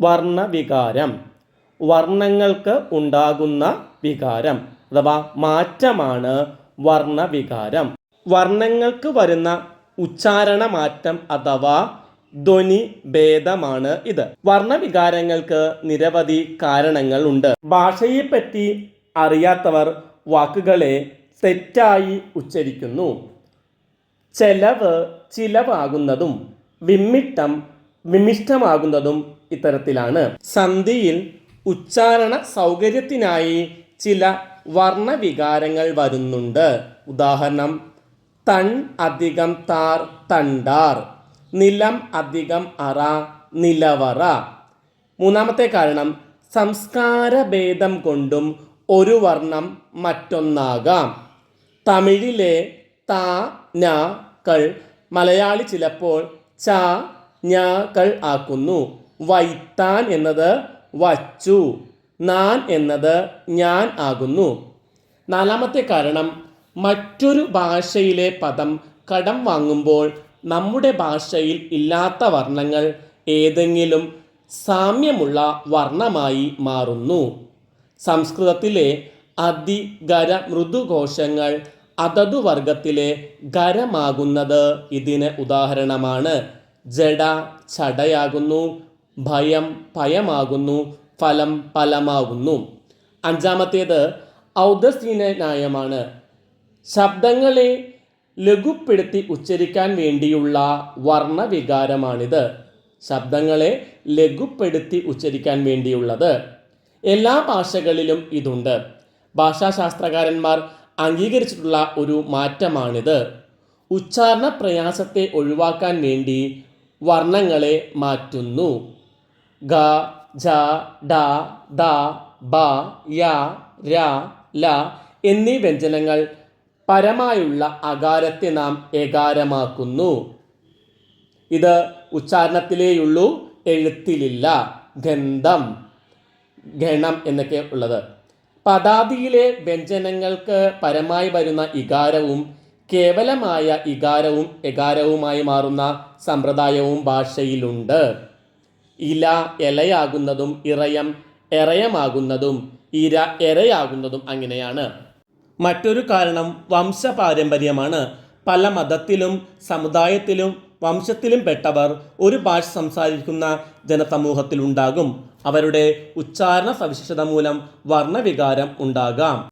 വർണവികാരം. വർണങ്ങൾക്ക് ഉണ്ടാകുന്ന വികാരം അഥവാ മാറ്റമാണ് വർണവികാരം. വർണങ്ങൾക്ക് വരുന്ന ഉച്ചാരണ മാറ്റം അഥവാ ധ്വനി ഭേദമാണ് ഇത്. വർണവികാരങ്ങൾക്ക് നിരവധി കാരണങ്ങൾ ഉണ്ട്. ഭാഷയെപ്പറ്റി അറിയാത്തവർ വാക്കുകളെ തെറ്റായി ഉച്ചരിക്കുന്നു. ചെലവ് ചിലവാകുന്നതും വിമ്മിട്ടം വിമിഷ്ടമാകുന്നതും ഇത്തരത്തിലാണ്. സന്ധിയിൽ ഉച്ചാരണ സൗകര്യത്തിനായി ചില വർണവികാരങ്ങൾ വരുന്നുണ്ട്. ഉദാഹരണം തൺ അധികം താർ തണ്ടാർ നിലം അധികം അറ നിലവറ. മൂന്നാമത്തെ കാരണം സംസ്കാര ഭേദം കൊണ്ടും ഒരു വർണം മറ്റൊന്നാകാം. തമിഴിലെ ത ന കൾ മലയാളി ചിലപ്പോൾ ച ഞ കൾ ആക്കുന്നു. വൈത്താൻ എന്നത് വച്ചു. നാൻ എന്നത് ഞാൻ ആകുന്നു. നാലാമത്തെ കാരണം മറ്റൊരു ഭാഷയിലെ പദം കടം വാങ്ങുമ്പോൾ നമ്മുടെ ഭാഷയിൽ ഇല്ലാത്ത വർണങ്ങൾ ഏതെങ്കിലും സാമ്യമുള്ള വർണമായി മാറുന്നു. സംസ്കൃതത്തിലെ അതിഗര മൃദുഘോഷങ്ങൾ അതതു വർഗത്തിലെ ഗരമാകുന്നത് ഇതിന് ഉദാഹരണമാണ്. ജഡ ചടയാകുന്നു ഭയം ഭയമാകുന്നു ഫലം ഫലമാകുന്നു. അഞ്ചാമത്തേത് ഔദസീന ന്യായമാണ് ശബ്ദങ്ങളെ ലഘുപ്പെടുത്തി ഉച്ചരിക്കാൻ വേണ്ടിയുള്ള വർണവികാരമാണിത്. ശബ്ദങ്ങളെ ലഘുപ്പെടുത്തി ഉച്ചരിക്കാൻ വേണ്ടിയുള്ളത്. എല്ലാ ഭാഷകളിലും ഇതുണ്ട്. ഭാഷാശാസ്ത്രകാരന്മാർ അംഗീകരിച്ചിട്ടുള്ള ഒരു മാറ്റമാണിത്. ഉച്ചാരണ പ്രയാസത്തെ ഒഴിവാക്കാൻ വേണ്ടി വർണങ്ങളെ മാറ്റുന്നു. ഗ ജ ഡ ദ ബ യ ര ല എന്നീ വ്യഞ്ജനങ്ങൾ പരമായുള്ള അകാരത്തെ നാം ഏകാരമാക്കുന്നു. ഇത് ഉച്ചാരണത്തിലേയുള്ളൂ എഴുത്തിലില്ല. ഗന്ധം ഗണം എന്നൊക്കെ ഉള്ളത്. പദാതിയിലെ വ്യഞ്ജനങ്ങൾക്ക് പരമായി വരുന്ന ഇകാരവും കേവലമായ ഇകാരവും എകാരവുമായി മാറുന്ന സമ്പ്രദായവും ഭാഷയിലുണ്ട്. ഇല ഇലയാകുന്നതും ഇറയം എറയമാകുന്നതും ഇര എരയാകുന്നതും അങ്ങനെയാണ്. മറ്റൊരു കാരണം വംശപാരമ്പര്യമാണ്. പല മതത്തിലും സമുദായത്തിലും വംശത്തിലും പെട്ടവർ ഒരു ഭാഷ സംസാരിക്കുന്ന ജനസമൂഹത്തിലുണ്ടാകും. അവരുടെ ഉച്ചാരണ സവിശേഷത മൂലം വർണവികാരം ഉണ്ടാകാം.